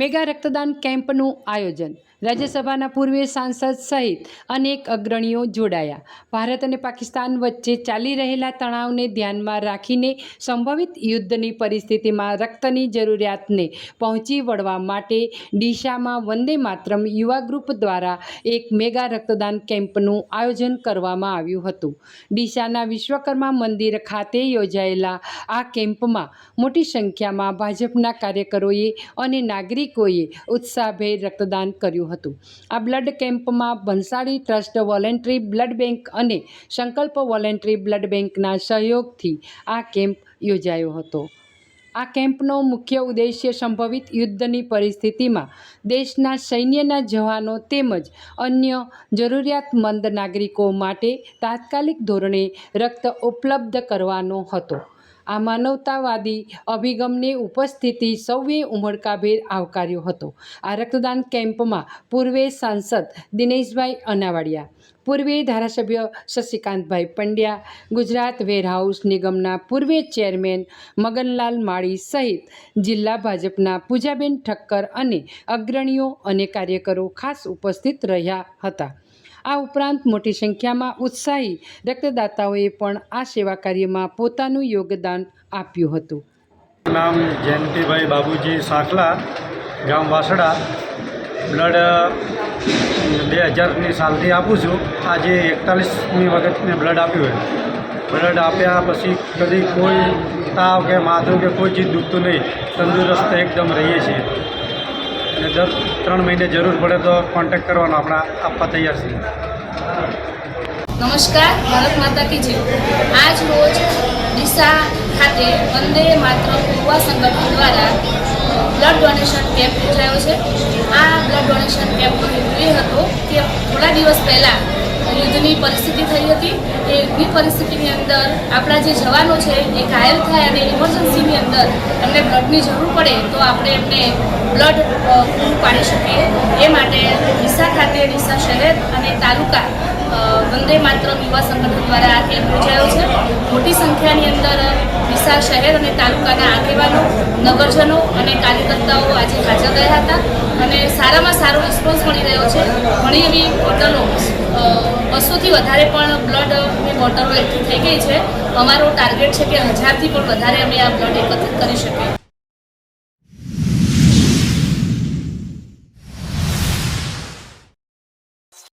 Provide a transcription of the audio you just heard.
Mega રક્તદાન કેમ્પનું આયોજન. રાજ્યસભાના પૂર્વે સાંસદ સહિત અનેક અગ્રણીઓ જોડાયા. ભારત અને પાકિસ્તાન વચ્ચે ચાલી રહેલા તણાવને ધ્યાનમાં રાખીને સંભવિત યુદ્ધની પરિસ્થિતિમાં રક્તની જરૂરિયાતને પહોંચી વળવા માટે ડીશામાં વંદે માતરમ યુવા ગ્રુપ દ્વારા એક મેગા રક્તદાન કેમ્પનું આયોજન કરવામાં આવ્યું હતું. ડીશાના વિશ્વકર્મા મંદિર ખાતે યોજાયેલા આ કેમ્પમાં મોટી સંખ્યામાં ભાજપના કાર્યકરોએ અને નાગરિકોએ ઉત્સાહભેર રક્તદાન કર્યું હતું. આ બ્લડ કેમ્પમાં Bhansali trust, voluntary blood bank અને સંકલ્પ વોલેન્ટરી બ્લડ બેંકના સહયોગથી આ કેમ્પ યોજાયો હતો. આ કેમ્પનો મુખ્ય ઉદ્દેશ્ય સંભવિત યુદ્ધની પરિસ્થિતિમાં દેશના સૈન્યના જવાનો તેમજ અન્ય જરૂરિયાતમંદ નાગરિકો માટે તાત્કાલિક ધોરણે રક્ત ઉપલબ્ધ કરવાનો હતો. આ માનવતાવાદી અભિગમની ઉપસ્થિતિ સૌએ ઉમળકાભેર આવકાર્યો હતો. આ રક્તદાન કેમ્પમાં પૂર્વે સાંસદ દિનેશભાઈ અનાવાડિયા પૂર્વે ધારાસભ્ય શશિકાંતભાઈ પંડ્યા, ગુજરાત વેરહાઉસ નિગમના પૂર્વે ચેરમેન મગનલાલ માળી સહિત જિલ્લા ભાજપના પૂજાબેન ઠક્કર અને અગ્રણીઓ અને કાર્યકરો ખાસ ઉપસ્થિત રહ્યા હતા. આ ઉપરાંત મોટી સંખ્યામાં ઉત્સાહી રક્તદાતાઓએ પણ આ સેવા કાર્યમાં પોતાનું યોગદાન આપ્યું હતું. નામ જયંતિભાઈ બાબુજી સાખલા, ગામ વાસડા. બ્લડ બે હજારની સાલથી આપું છું. આજે એકતાલીસમી વખત મેં બ્લડ આપ્યું હોય બ્લડ આપ્યા પછી કદી કોઈ તાવ કે માથું કે કોઈ ચીજ દુખતું નહીં. તંદુરસ્ત એકદમ રહીએ છીએ. અને દર ત્રણ મહિને જરૂર પડે તો કોન્ટેક્ટ કરવાનો આપણા આપવા તૈયાર છીએ. નમસ્કાર, ભારત માતા કી જય. આજ રોજ ડીસા ખાતે વંદે માત્ર યુવા સંગઠન દ્વારા બ્લડ ડોનેશન કેમ્પ યોજાયો છે. આ બ્લડ ડોનેશન કેમ્પનો એ હતો કે થોડા દિવસ પહેલાં યુદ્ધની પરિસ્થિતિ થઈ હતી. એ યુદ્ધની પરિસ્થિતિની અંદર આપણા જે જવાનો છે એ ઘાયલ થાય અને ઇમરજન્સીની અંદર એમને બ્લડની જરૂર પડે તો આપણે એમને બ્લડ પૂરું પાડી શકીએ. એ માટે ડીસા ખાતે, ડીસા શહેર અને તાલુકા વંદે માત્ર યુવા સંગઠન દ્વારા આ કેમ્પ યોજાયો છે. મોટી સંખ્યાની અંદર વિશાળ શહેર અને તાલુકાના આગેવાનો, નગરજનો અને કાર્યકર્તાઓ આજે હાજર રહ્યા હતા અને સારામાં સારો રિસ્પોન્સ મળી રહ્યો છે. ઘણી એવી બોટલો બસોથી વધારે પણ બ્લડની બોટલો એકઠી થઈ ગઈ છે. અમારો ટાર્ગેટ છે કે હજારથી પણ વધારે અમે આ બ્લડ એકત્રિત કરી શકીએ.